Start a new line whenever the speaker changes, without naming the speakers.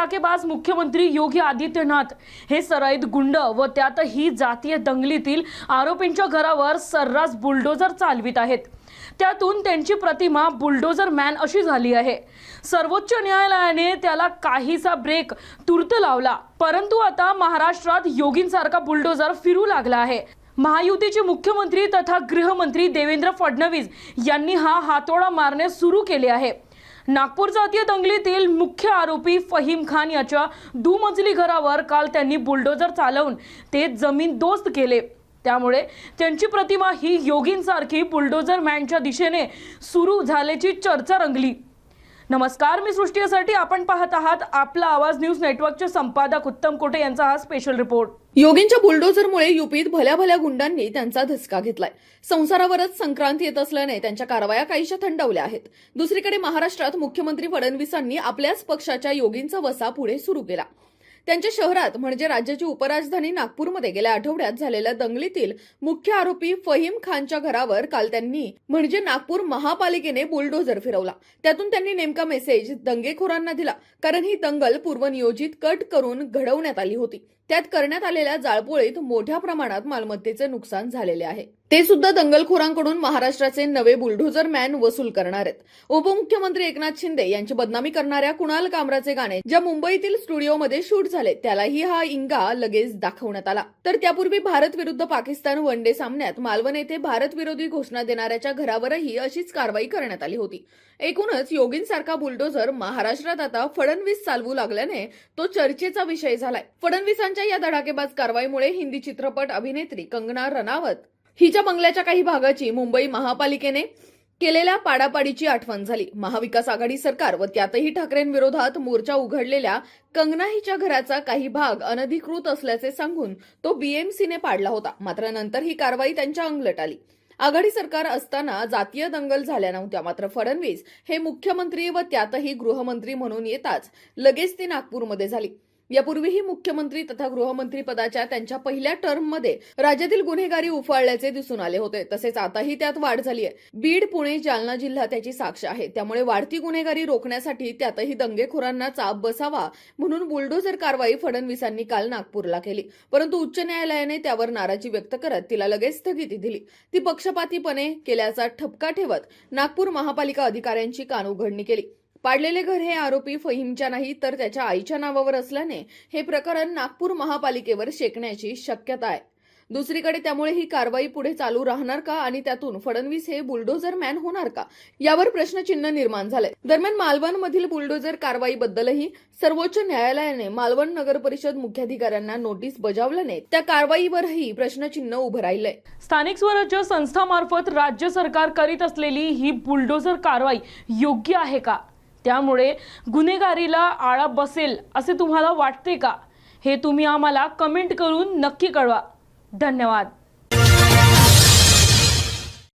धडाकेबाज मुख्यमंत्री योगी आदित्यनाथ हे सराईत गुंड व त्यातही जातीय दंगलीतील आरोपींच्या घरावर सर्रास बुलडोजर चालवित आहेत. त्यातून त्यांची प्रतिमा बुलडोजर मॅन अशी झाली आहे. सर्वोच्च न्यायालयाने त्याला काहीसा ब्रेक तुर्त लावला परंतु आता महाराष्ट्रात योगींसारखा बुलडोजर फिरू लागला आहे. महायुतीचे मुख्यमंत्री तथा गृहमंत्री देवेंद्र फडणवीस यांनी हा हातोडा मारणे सुरू केले आहे. नागपूर जातीय दंगलीतील मुख्य आरोपी फहीम खान याच्या दुमजली घरावर काल त्यांनी बुलडोजर चालवून ते जमीन दोस्त केले. त्यामुळे त्यांची प्रतिमा ही योगींसारखी बुलडोजर मॅनच्या दिशेने सुरू झाल्याची चर्चा रंगली. नमस्कार मी सृष्टीसाठी आपण पाहत आहात आपला आवाज न्यूज नेटवर्कचे संपादक उत्तम कोटे यांचा हा स्पेशल रिपोर्ट
योगींच्या बुलडोझरमुळे युपीत भल्या भल्या गुंडांनी त्यांचा धसका घेतलाय. संसारावरच संक्रांत येत असल्याने त्यांच्या कारवाया काहीशा थंडवल्या आहेत. दुसरीकडे महाराष्ट्रात मुख्यमंत्री फडणवीसांनी आपल्याच पक्षाच्या योगींचा वसा पुढे सुरू केला. त्यांच्या शहरात म्हणजे राज्याची उपराजधानी नागपूरमध्ये गेल्या आठवड्यात झालेल्या दंगलीतील मुख्य आरोपी फहीम खानच्या घरावर काल त्यांनी म्हणजे नागपूर महापालिकेने बुलडोझर फिरवला. त्यातून त्यांनी नेमका मेसेज दंगेखोरांना दिला कारण ही दंगल पूर्वनियोजित कट करून घडवण्यात आली होती. त्यात करण्यात आलेल्या जाळपोळीत मोठ्या प्रमाणात मालमत्तेचे नुकसान झालेले आहे. ते सुद्धा दंगलखोरांकडून महाराष्ट्राचे नवे बुलडोझर मॅन वसूल करणार आहेत. उपमुख्यमंत्री एकनाथ शिंदे यांची बदनामी करणाऱ्या कुणाल कामराचे गाणे ज्या मुंबईतील स्टुडिओमध्ये शूट झाले त्यालाही हा इंगा लगेच दाखवण्यात आला. तर त्यापूर्वी भारत विरुद्ध पाकिस्तान वन डे सामन्यात मालवण येथे भारत विरोधी घोषणा देणाऱ्याच्या घरावरही अशीच कारवाई करण्यात आली होती. एकूणच योगींसारखा बुलडोझर महाराष्ट्रात आता फडणवीस चालवू लागल्याने तो चर्चेचा विषय झालाय. फडणवीसांच्या या धडाकेबाज कारवाईमुळे हिंदी चित्रपट अभिनेत्री कंगना रनावत हिच्या बंगल्याच्या काही भागाची मुंबई महापालिकेने केलेल्या पाडापाडीची आठवण झाली. महाविकास आघाडी सरकार व त्यातही ठाकरेंविरोधात मोर्चा उघडलेल्या कंगना हिच्या घराचा काही भाग अनधिकृत असल्याचे सांगून तो बीएमसीने पाडला होता. मात्र नंतर ही कारवाई त्यांच्या अंगलट आली. आघाडी सरकार असताना जातीय दंगल झाल्या नव्हत्या. मात्र फडणवीस हे मुख्यमंत्री व त्यातही गृहमंत्री म्हणून येताच लगेच ती नागपूरमध्ये झाली. यापूर्वीही मुख्यमंत्री तथा गृहमंत्री पदाच्या त्यांच्या पहिल्या टर्ममध्ये राज्यातील गुन्हेगारी उफाळल्याचे दिसून आले होते. तसेच आताही त्यात वाढ झाली आहे. बीड पुणे जालना जिल्हा त्याची साक्ष आहे. त्यामुळे वाढती गुन्हेगारी रोखण्यासाठी त्यातही दंगेखोरांना चाप बसावा म्हणून बुलडोझर कारवाई फडणवीसांनी काल नागपूरला केली. परंतु उच्च न्यायालयाने त्यावर नाराजी व्यक्त करत तिला लगेच स्थगिती दिली. ती पक्षपातीपणे केल्याचा ठपका ठेवत नागपूर महापालिका अधिकाऱ्यांची कानउघडणी केली. पाडलेले घर हे आरोपी फहीमच्या नाही तर त्याच्या आईच्या नावावर असल्याने हे प्रकरण नागपूर महापालिकेवर शेकण्याची शक्यता आहे. दुसरीकडे त्यामुळे ही कारवाई पुढे चालू राहणार का आणि त्यातून फडणवीस हे बुलडोझर मॅन होणार का यावर प्रश्नचिन्ह निर्माण झालंय. दरम्यान मालवण मधील बुलडोझर कारवाईबद्दलही सर्वोच्च न्यायालयाने मालवण नगर परिषद मुख्याधिकाऱ्यांना नोटीस बजावल्याने त्या कारवाईवरही प्रश्नचिन्ह उभं राहिलंय.
स्थानिक स्वराज्य संस्थामार्फत राज्य सरकार करीत असलेली ही बुलडोझर कारवाई योग्य आहे का? त्यामुळे गुन्हेगारीला आळा बसेल असे तुम्हाला वाटते का? हे तुम्ही आम्हाला कमेंट करून नक्की कळवा. धन्यवाद.